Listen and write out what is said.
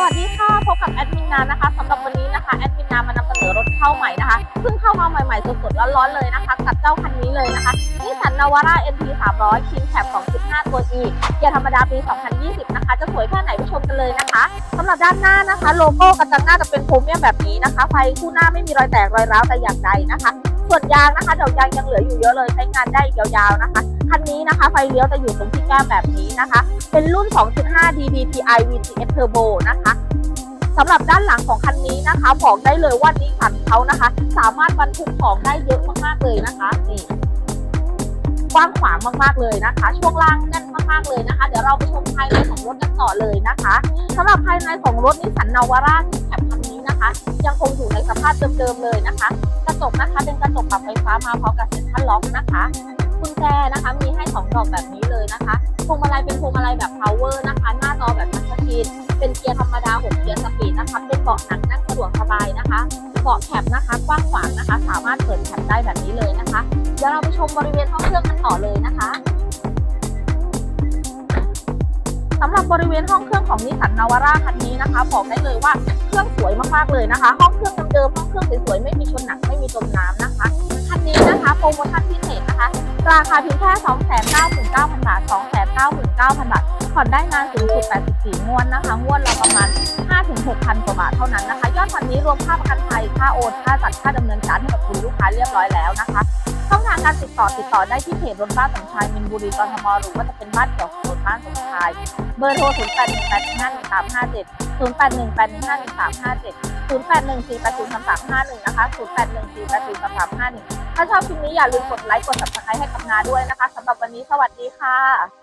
สวัสดีค่ะ พบกับแอดมินนานะคะสำหรับวันนี้นะคะแอดมินนามานำเสนอรถเข้าใหม่นะคะเพิ่งเข้ามาใหม่ๆสดๆร้อนๆเลยนะคะกับเจ้าคันนี้เลยนะคะนิสสันนาวาร่า NT 300 King Cab 2.5 ตัว E เกียร์ธรรมดาปี 2020 นะคะ จะสวยแค่ไหนไปชมกันเลยนะคะสำหรับด้านหน้านะคะ โลโก้กระจังหน้าจะเป็นโครเมียมแบบนี้นะคะ ไฟคู่หน้าไม่มีรอยแตกรอยร้าวแต่อย่างใดนะคะ ส่วนยางนะคะดอกยางยังเหลืออยู่เยอะเลยใช้งานได้ยาวๆนะคะคันนี้นะคะไฟเลี้ยวจะอยู่ตรงที่แก้มแบบนี้นะคะ เป็นรุ่น 2.5 DDTI VTS Turbo นะคะสำหรับด้านหลังของคันนี้นะคะบอกได้เลยว่านิสสันเขานะคะ สามารถบรรทุกของได้เยอะมากๆเลยนะคะนี่กว้างขวางมากๆเลยนะคะ ช่วงล่างแน่นมากๆเลยนะคะ เดี๋ยวเราไปชมภายในของรถกันต่อเลยนะคะสำหรับภายในของรถนิสสันนาวาร่าที่แคปคันนี้นะคะ ยังคงอยู่ในสภาพเดิมๆเลยนะคะ จกนะคะ เป็นกระจกปรับไฟฟ้ามาพร้อมกับเซ็นทรัลล็อกนะคะกุญแจนะคะมีให้สองดอกแบบนี้เลยนะคะพวงมาลัยเป็นพวงมาลัยแบบ power นะคะ หน้าจอแบบทัชสกรีนเป็นเกียร์ธรรมดา 6 เกียร์สปีดนะคะ เป็นเบาะหนังนั่งสะดวกสบายนะคะเบาะแคบนะคะ กว้างขวางนะคะ สามารถเปิดแคบได้แบบนี้เลยนะคะ เดี๋ยวเราไปชมบริเวณห้องเครื่องกันต่อเลยนะคะ สำหรับบริเวณห้องเครื่องของนิสสันนาวาร่าคันนี้นะคะ บอกได้เลยว่าเครื่องสวยมากๆเลยนะคะ ห้องเครื่องเดิมๆห้องเครื่องสวยๆไม่มีชนหนักไม่มีจมน้ำนะคะคันนี้นะคะโปรโมชั่นพิเศษนะคะ ราคาเพียงแค่299,000 บาท 299,000 บาทผ่อนได้นานสูงสุด 84 งวดนะคะ งวดละประมาณ 5-6,000 กว่าบาทเท่านั้นนะคะ ยอดคันนี้รวมค่าประกันภัยค่าโอนค่าจัดค่าดำเนินการให้กับคุณลูกค้าเรียบร้อยแล้วนะคะ ช่องทางการติดต่อติดต่อได้ที่เพจรถบ้านสมชายมินบุรีกรทมหรือว่าจะเป็นบ้านเกี่ยวกับรถบ้านสมชาย เบอร์โทร 0 8 1 8 5 1 3 5 7 0 8 1 8 1 5 1 3 5 7 0 8 1 4 8 0 3 3 5 1 นะคะ 0 8 1 4 8 0 3 3 5 1 ถ้าชอบคลิปนี้อย่าลืมกดไลค์ กด subscribe ให้กับนาด้วยนะคะสำหรับวันนี้สวัสดีค่ะ